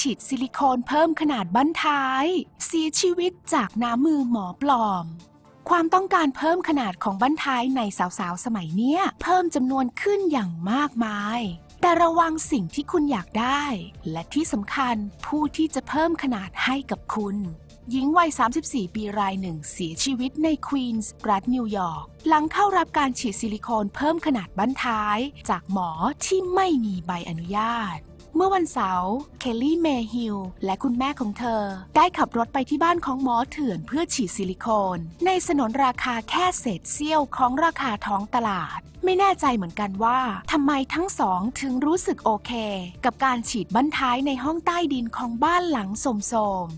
ฉีดซิลิโคนเพิ่มขนาดบั้นท้ายเสียชีวิตจากน้ำมือหมอปลอม ความต้องการเพิ่มขนาดของบั้นท้ายในสาวๆ สมัยเนี้ย เพิ่มจำนวนขึ้นอย่างมากมาย แต่ระวังสิ่งที่คุณอยากได้ และที่สำคัญผู้ที่จะเพิ่มขนาดให้กับคุณหญิงวัย 34 ปีรายหนึ่งเสียชีวิตในควีนส์รัฐนิวยอร์ก หลังเข้ารับการฉีดซิลิโคนเพิ่มขนาดบั้นท้าย จากหมอที่ไม่มีใบอนุญาต เมื่อวันเสาร์เคลลี่เมฮิลและคุณแม่ของเธอ ได้ขับรถไปที่บ้านของหมอเถื่อนเพื่อฉีดซิลิโคน ในสนนราคาแค่เศษเสี้ยวของราคาท้องตลาด ไม่แน่ใจเหมือนกันว่าทำไมทั้งสองถึงรู้สึกโอเค กับการฉีดบั้นท้ายในห้องใต้ดินของบ้านหลังโสม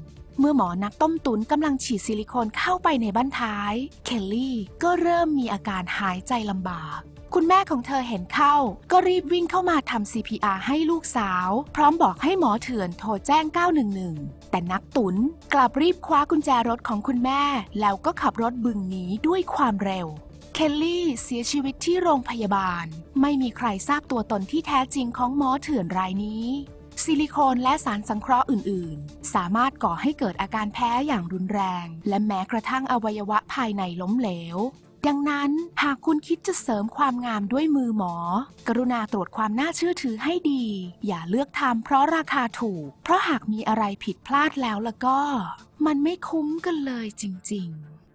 เมื่อหมอนักต้มตุ๋นกำลังฉีดซิลิโคนเข้าไปในบั้นท้าย เคลลี่ก็เริ่มมีอาการหายใจลำบาก คุณแม่ของเธอเห็นเข้า ก็รีบวิ่งเข้ามาทำ CPR ให้ลูกสาว พร้อมบอกให้หมอเถื่อนโทรแจ้ง 911 แต่นักตุนกลับรีบคว้ากุญแจรถของคุณแม่ แล้วก็ขับรถบึงหนีด้วยความเร็วเคลลี่เสียชีวิตที่โรงพยาบาล ไม่มีใครทราบตัวตนที่แท้จริงของหมอเถื่อนรายนี้ ซิลิโคนและสารสังเคราะห์อื่น ๆ สามารถก่อให้เกิดอาการแพ้อย่างรุนแรง และแม้กระทั่งอวัยวะภายในล้มเหลวดังนั้นหากคุณคิดจะเสริมความงามด้วยมือหมอ กรุณาตรวจความน่าเชื่อถือให้ดี อย่าเลือกทำเพราะราคาถูก เพราะหากมีอะไรผิดพลาดแล้วละก็ มันไม่คุ้มกันเลยจริง ๆ